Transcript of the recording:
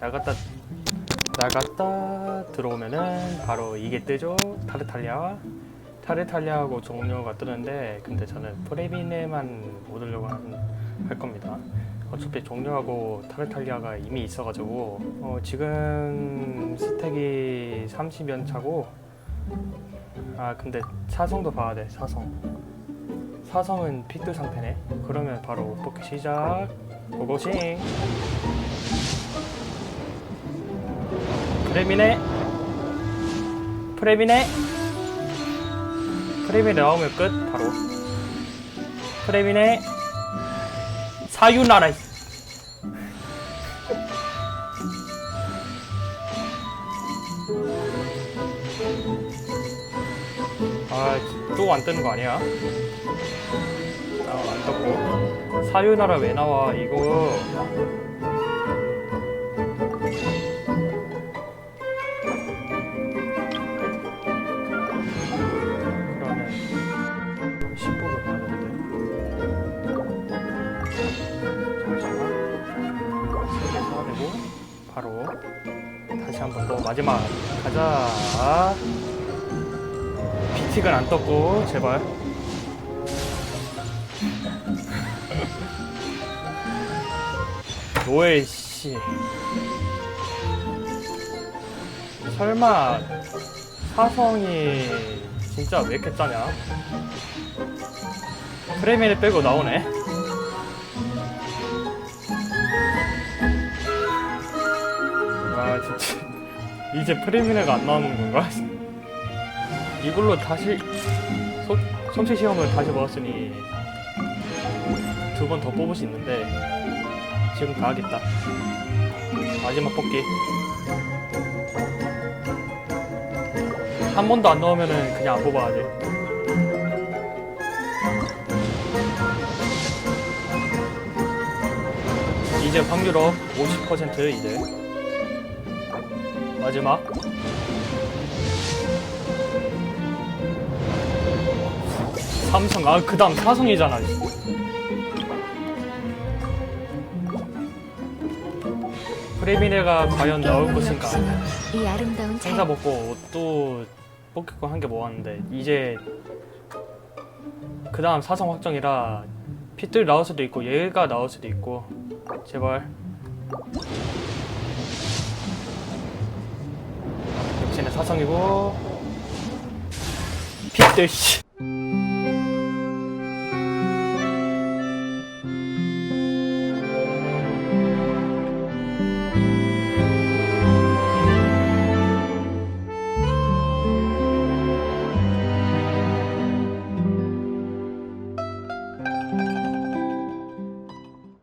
나갔다 나갔다 들어오면은 바로 이게 뜨죠? 타르탈리아. 타르탈리아하고 종료가 뜨는데 근데 저는 프레비네만 얻으려고 한- 할 겁니다. 어차피 종료하고 타르탈리아가 이미 있어가지고 어, 지금 스택이 30연 차고 아 근데 사성도 봐야 돼 사성. 사성은 피트 상태네. 그러면 바로 뽑기 시작. 고고싱 프레미네. 프레미네. 프레미네 나오면 끝 바로. 프레미네. 사유나라 아또 안 뜨는 거 아니야? 아안 떴고. 사유나라 왜 나와 이거 바로 다시 한 번 더 마지막 가자 비틱은 안 떴고 제발 노예 씨 설마 사성이 진짜 왜 이렇게 짜냐? 프레미를 빼고 나오네. 이제 프레미네가 안 나오는 건가? 이걸로 다시 소, 성취 시험을 다시 먹었으니 두 번 더 뽑을 수 있는데 지금 가야겠다. 마지막 뽑기. 한 번도 안 넣으면은 그냥 안 뽑아야 돼. 이제 확률업 50% 이제 마지막. 삼성 아 그다음 사성이잖아. 프레미네가 과연 나올 것인가? 이 아름다운 행사 자 먹고 또 뽑힐 거한게 모았는데. 이제 그 다음 사성 확정이라 핏들 나올 수도 있고 얘가 나올 수도 있고. 제발 쟤는 사성이고 핏들 씨.